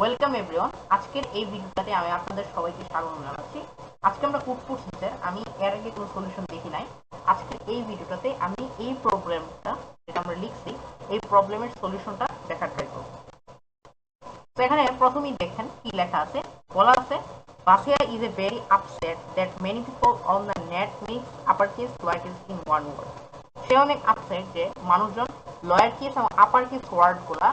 Welcome everyone আজকের এই ভিডিওটাতে আমি আপনাদের সবাইকে স্বাগত জানাচ্ছি। আজকে আমরা কোড করছি স্যার আমি এর আগে কোনো সলিউশন দেখি নাই। আজকের এই ভিডিওটাতে আমি এই প্রবলেমটা যেটা আমরা লিখছি, এই প্রবলেমের সলিউশনটা দেখার ট্রাই করব। তো এখানে প্রথমেই দেখেন কি লেখা আছে। বলা আছে Basia is a very upset that many people on the net mix uppercase lowercase in one word. সে অনেক আপসেট যে মানুষজন লয়ার কেস এবং আপার কেস ওয়ার্ডগুলা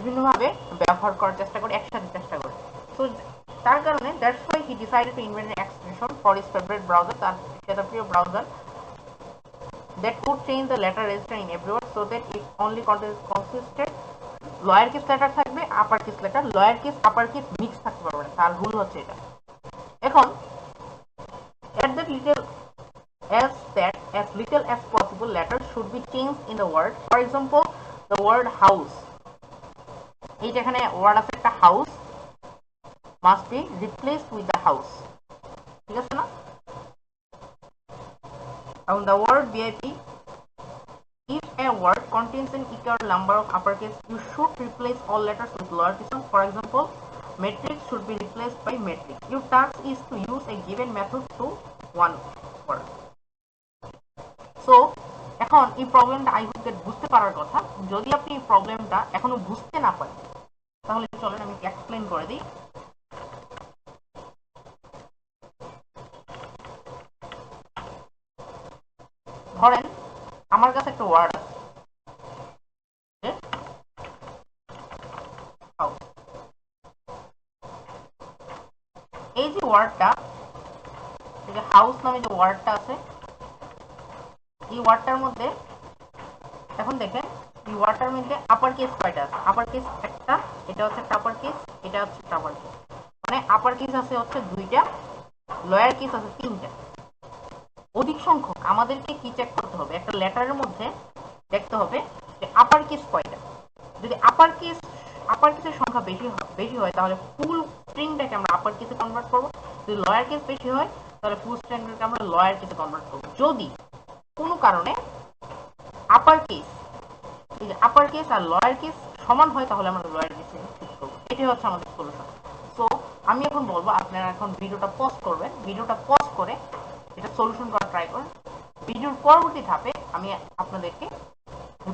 বিভিন্নভাবে ব্যবহার করার চেষ্টা করে একসাথে চেষ্টা করে তো তার কারণে that's why he decided to invent an extension for his favorite তার সেটা প্রিয় browser that could change the letter register in every so that it only contains- consisted lower case letter থাকবে upper case letter lower case upper case mix থাকতে পারবে না তার rule হচ্ছে এটা এখন at that little as that as little as possible letters should be changed in the word for example the word house এই যে এখানে ওয়ার্ড আছে একটা house must be replaced with the house ঠিক আছে না এবং the word VIP If a word contains an equal number of uppercase, you should replace all letters with lowercase. For example, matrix should be replaced by matrix. Your task is to use a given method to one word. So, এখন এই প্রবলেমটা I hope বুঝতে পারার কথা যদি আপনি এই প্রবলেমটা এখনও বুঝতে না পারেন তাহলে চলেন, আমি এক্সপ্লেন করে দিই। ধরেন, আমার কাছে একটা ওয়ার্ড আছে। এই যে ওয়ার্ডটা যে হাউস নামে যে ওয়ার্ডটা আছে, এই ওয়ার্ডটার মধ্যে, এখন দেখেন, এই ওয়ার্ডটার মধ্যে আপার কেস কয়টা আছে? আপার কেস এটা হচ্ছে একটা আপার কেস এটা হচ্ছে একটা আপার কেস মানে আপার কেস আছে হচ্ছে দুইটা লয়ার কেস আছে তিনটা। অধিক সংখ্যক আমাদেরকে কি চেক করতে হবে? একটা লেটারের মধ্যে দেখতে হবে যে আপার কেস কয়টা। যদি আপার কেস আপার কেসের সংখ্যা বেশি বেশি হয়, তাহলে ফুল স্ট্রিংটাকে আমরা আপার কেসে কনভার্ট করব। যদি লয়ার কেস বেশি হয়, তাহলে ফুল স্ট্রিংটাকে আমরা লয়ার কেসে কনভার্ট করব। যদি কোনো কারণে আপার কেস আপার কেস আর লয়ার কেস সমান হয়, তাহলে আমরা লয়ার কেসে ঠিক করব। এটাই হচ্ছে আমাদের সলিউশন সো আমি এখন বলব, আপনারা এখন ভিডিওটা পজ করবেন। ভিডিওটা পজ করে এটা সলিউশন করার ট্রাই করেন। ভিডিওর পরবর্তী ধাপে আমি আপনাদেরকে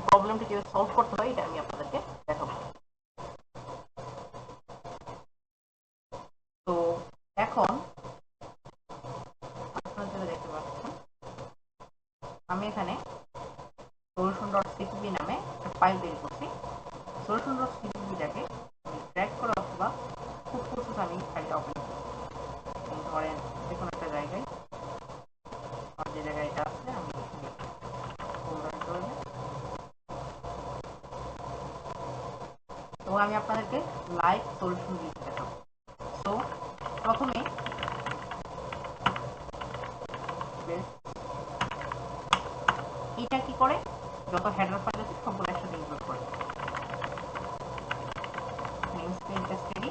প্রবলেমটি কীভাবে সলভ করতে হয় এটা আমি আপনাদেরকে দেখাবো তো এখন আপনারা যেটা দেখতে পাচ্ছেন আমি এখানে সলিউশন ডট সিপিপি নামে একটা ফাইল তৈরি করছি সলিউশন ডট সিপিপিটাকে ট্র্যাক করে অথবা খুব প্রসেস আমি ফাইলটা ওপেন করি ধরেন যে কোনো একটা জায়গায়, আমার যে জায়গায় এটা আছে, আমি। এবং আমি আপনাদেরকে লাইভ সলিউশন দিতে দেখাবো তো প্রথমে এটা কি করে? যত হেডার ফাইল আছে সবগুলো একসাথে ইনক্লুড করে নেমস্পেস std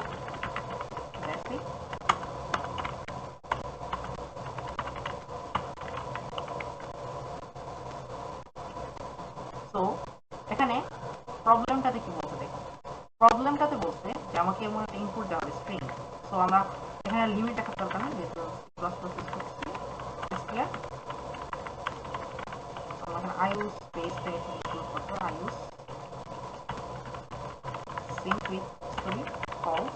basic তো এখানে প্রবলেমটাতে কি বলতে দেখুন প্রবলেমটাতে বলতে যে আমাকে এমন একটা ইনপুট দেওয়া হবে স্ট্রিং সো আমরা এখানে লিমিট দেখার দরকার নেই, যেহেতু প্লাস প্লাস ক্লিয়ার আমরা এখানে আইউস স্পেসটা এখানে ইনক্লুড করতে হবে আইউস sync with sorry calls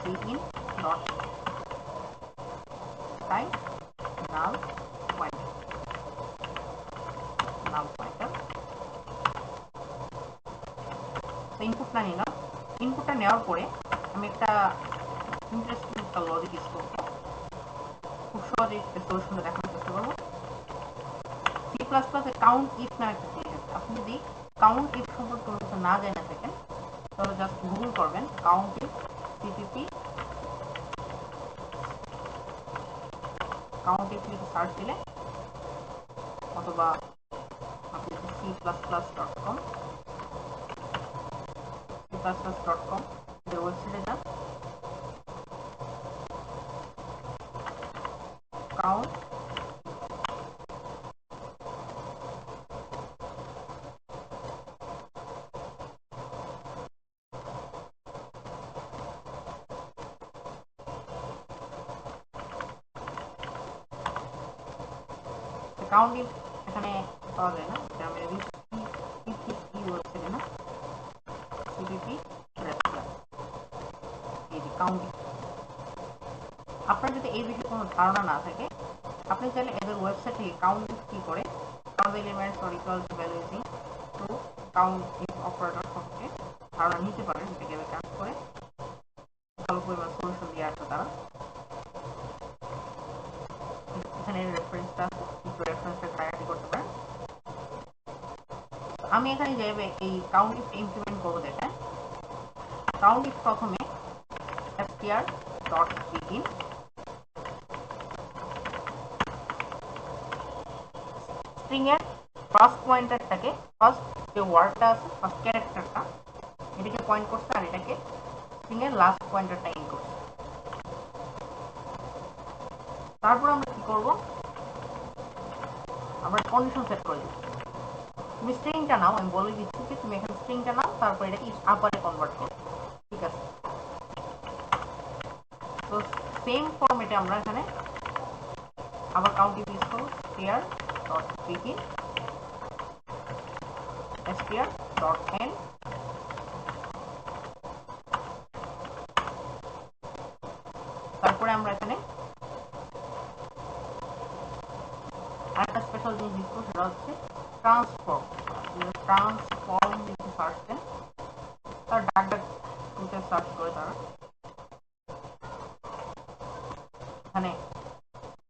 cin dot type null তো ইনপুটটা নিলাম। ইনপুটটা নেওয়ার পরে আমি একটা ইন্টারেস্টিং একটা লজিক ইউজ করব। খুব সহজেই সলিউশনটা দেখানোর চেষ্টা করব। সি প্লাস প্লাসে কাউন্ট ইফ নামে একটা জিনিস আছে। আপনি যদি কাউন্ট ইফ সম্পর্কে কোনো কিছু না জেনে থাকেন, তাহলে জাস্ট গুগল করবেন count if CPP count if লিখে সার্চ দিলে অথবা আপনি C plus plus dot com classes.com, the oscillator, count, count এখানে পাওয়া যায় না আমি এই বিষয়ে কোনো ধারণা না থাকে, আপনি চাইলে এদের ওয়েবসাইট থেকে কাউন্ট কি করে? Count elements or equal to value using to count if operator সম্পর্কে ধারণা নিতে পারেন এটাকে কাজ করে ভালো পরিমাণ সলিউশন দিয়ে আসবে তারা। এখানে রেফারেন্সটা একটু রেফারেন্সটা ঘাটাঘাটি করতে পারেন। আমি এখানে যাবে এই কাউন্ট ইফ ইমপ্লিমেন্ট করব দেখেন। কাউন্ট ইফ প্রথমে str ডট begin স্ট্রিং এর ফার্স্ট পয়েন্টারটাকে ফার্স্ট যে ওয়ার্ডটা আছে ফার্স্ট ক্যারেক্টারটা এটাকে পয়েন্ট করছে আর এটাকে স্ট্রিং এর লাস্ট পয়েন্টারটা ইন করছে। তারপর আমরা কি করব? আমরা কন্ডিশন সেট করে দিব। তুমি স্ট্রিংটা নাও, আমি বলে দিচ্ছি যে তুমি এখানে স্ট্রিংটা নাও, তারপর এটা ইস আপারে কনভার্ট করো। ঠিক আছে? তো সেম ফরম্যাটে আমরা এখানে আবার কাউন্টিং ইউজ করব str dot begin str dot end তারপরে আমরা এখানে আরেকটা স্পেশাল জিনিস ইউজ সেটা হচ্ছে ট্রান্সফর্ম ট্রান্সফর্ম লিখে সার্চ দেন তার ডাক সার্চ করে তারা। এখানে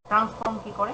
ট্রান্সফর্ম কি করে?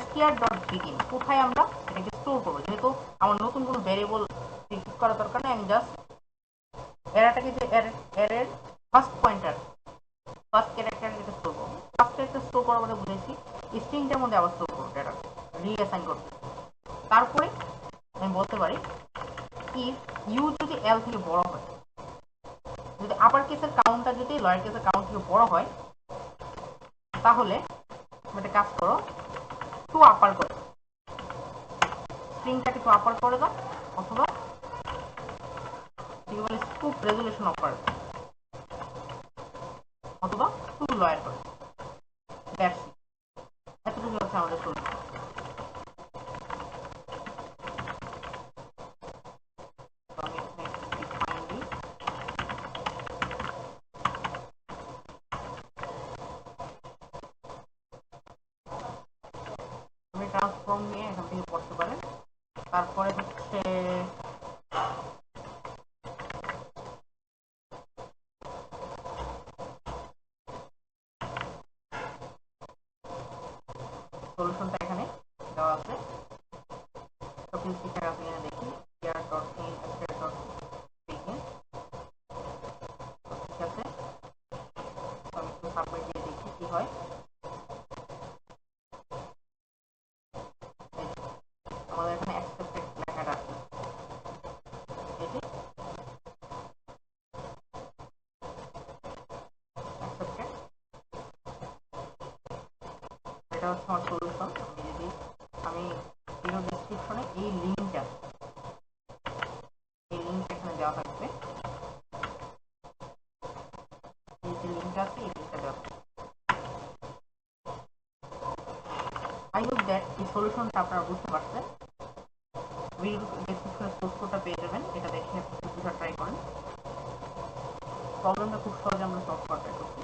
str ডট begin কোথায় আমরা? এটাকে স্টোর করব। যেহেতু আমার নতুন কোনো ভেরিয়েবল ডিক্রিট করা দরকার নেই, আমি জাস্ট এরাটাকে যে এর ফার্স্ট পয়েন্টার ফার্স্ট ক্যারেক্টার এটা স্টোর করব। ফার্স্ট ক্যারেক্টার স্টোর করার মধ্যে বুঝেছি স্ট্রিংটার মধ্যে আবার স্টোর করব ডেটা রিঅ্যাসাইন করতে। তারপরে আমি বলতে পারি ইফ ইউ যদি এল থেকে বড় হয়, যদি আপার কেসের কাউন্টটা যদি লয়ার কেসের কাউন্ট থেকে বড় হয়, তাহলে একটা কাজ করো টু আপার করে স্ট্রিংটাকে টু আপার করে দাও, অথবা বলে স্কুপ রেজুলেশন অপার অথবা টু লয়ার করে দ্যাটস এতটুকু হচ্ছে আমাদের সলিউশন তারপরে হচ্ছে এখানে দেওয়া আছে। আছে দেখি। ঠিক আছে। আমি কি হয় এই যে, আমাদের এখানে অ্যাকসেপ্টেড লেখাটা আছে এই যে অ্যাকসেপ্টেড এটা হচ্ছে আমার সলিউশন আমি যদি আমি ভিডিও ডিসক্রিপশনে এই লিঙ্কটা এই লিঙ্কটা এখানে দেওয়া থাকবে। এই যে লিঙ্ক আছে, এই লিঙ্কটা দেওয়া আই হোপ দ্যাট এই সলিউশনটা আপনারা বুঝতে পারছেন। ভিডিও ডিসক্রিপশনে সোর্স কোডটা পেয়ে যাবেন, এটা দেখে বোঝার ট্রাই করেন। প্রবলেমটা খুব সহজে আমরা সলভ করার ট্রাই করছি।